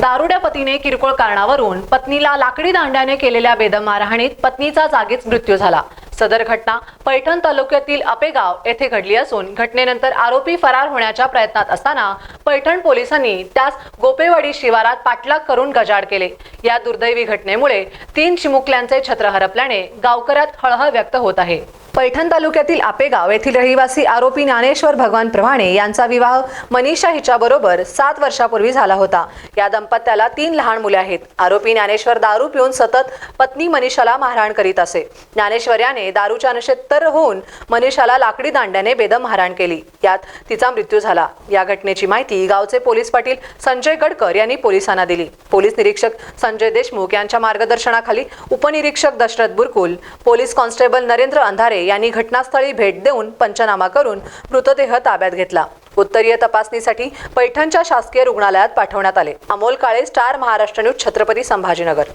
दारुड्या पतीने किरकोळ कारणावरून पत्नीला लाकडी दांड्याने केलेल्या बेदम मारहाणीत पत्नीचा जागीच मृत्यू झाला. सदर घटना पैठण तालुक्यातील अपेगाव येथे घडली असून घटनेनंतर आरोपी फरार होण्याच्या प्रयत्नात असताना पैठण पोलिसांनी त्यास गोपेवाडी शिवारात पाठलाग करून गजाड केले. या दुर्दैवी घटनेमुळे तीन चिमुकल्यांचे छत्र हरपल्याने गावकऱ्यात हळहळ व्यक्त होत आहे. पैठण तालुक्यातील आपेगाव येथील रहिवासी आरोपी ज्ञानेश्वर भगवान प्रभाणे यांचा विवाह मनीषा हिच्याबरोबर सात वर्षापूर्वी झाला होता. या दंपत्याला तीन लहान मुले आहेत. आरोपी ज्ञानेश्वर दारू पिऊन सतत पत्नी मनीषाला मारहाण करीत असे. ज्ञानेश्वर याने दारूच्या नशेत तर होऊन मनीषाला लाकडी दांड्याने बेदम मारहाण केली. यात तिचा मृत्यू झाला. या घटनेची माहिती गावचे पोलीस पाटील संजय गडकर यांनी पोलिसांना दिली. पोलीस निरीक्षक संजय देशमुख यांच्या मार्गदर्शनाखाली उपनिरीक्षक दशरथ बुरकुल पोलीस कॉन्स्टेबल नरेंद्र अंधारे यांनी घटनास्थळी भेट देऊन पंचनामा करून मृतदेह ताब्यात घेतला. उत्तरीय तपासणीसाठी पैठणच्या शासकीय रुग्णालयात पाठवण्यात आले. Amol Kale star Maharashtra news Chhatrapati Sambhajinagar.